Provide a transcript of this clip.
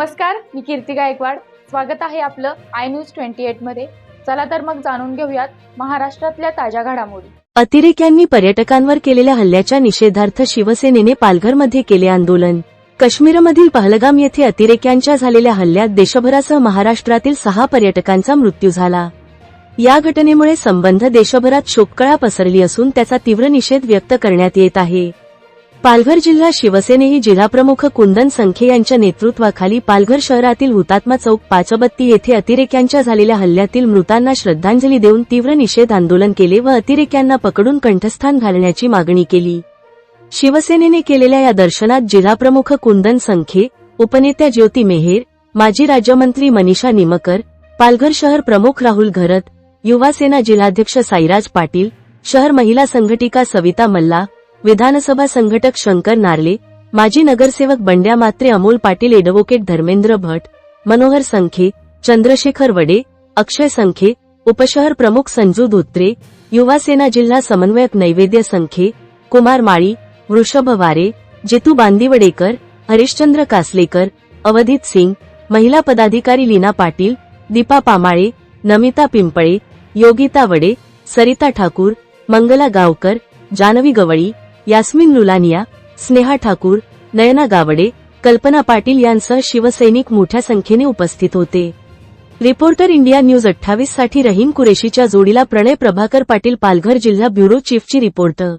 नमस्कार मी कीर्ती गायकवाड. स्वागत आहे आपलं आय न्यूज ट्वेंटी एटमध्ये. चला तर मग जाणून घेऊयात महाराष्ट्रातल्या ताज्या घडामोडी. अतिरेक्यांनी पर्यटकांवर केलेल्या हल्ल्याच्या निषेधार्थ शिवसेनेने पालघरमध्ये केले आंदोलन. काश्मीरमधील पहलगाम येथे अतिरेक्यांच्या झालेल्या हल्ल्यात देशभरासह महाराष्ट्रातील सहा पर्यटकांचा मृत्यू झाला. या घटनेमुळे संबंध देशभरात शोककळा पसरली असून त्याचा तीव्र निषेध व्यक्त करण्यात येत आहे. पालघर जिल्हा शिवसेनेही जिल्हाप्रमुख कुंदन संखे यांच्या नेतृत्वाखाली पालघर शहरातील हुतात्मा चौक पाचबत्ती येथे अतिरेक्यांच्या झालेल्या हल्ल्यातील मृतांना श्रद्धांजली देऊन तीव्र निषेध आंदोलन केले व अतिरेक्यांना पकडून कंठस्थान घालण्याची मागणी केली. शिवसेनेने केलेल्या या दर्शनात जिल्हाप्रमुख कुंदन संखे उपनेत्या ज्योती मेहेर माजी राज्यमंत्री मनीषा निमकर पालघर शहर प्रमुख राहुल घरत युवा सेना जिल्हाध्यक्ष साईराज पाटील शहर महिला संघटिका सविता मल्ला विधानसभा संघटक शंकर नार्ले माजी नगरसेवक बंड्या मात्रे अमोल पाटील एडव्होकेट धर्मेंद्र भट मनोहर संखे चंद्रशेखर वडे अक्षय संखे उपशहर प्रमुख संजू धोत्रे युवा सेना जिल्हा समन्वयक नैवेद्य संखे कुमार माळी वृषभ वारे जितू बांदिवडेकर हरिश्चंद्र कासलेकर अवधित सिंग महिला पदाधिकारी लीना पाटील दीपा पामाळे नमिता पिंपळे योगिता वडे सरिता ठाकूर मंगला गावकर जानवी गवळी यास्मिन लुलानिया स्नेहा ठाकूर नयना गावडे कल्पना पाटील यांसह शिवसैनिक मोठ्या संख्येने उपस्थित होते. रिपोर्टर इंडिया न्यूज अठ्ठावीससाठी रहीम कुरेशीच्या जोडीला प्रणय प्रभाकर पाटील पालघर जिल्हा ब्युरो चीफची रिपोर्टर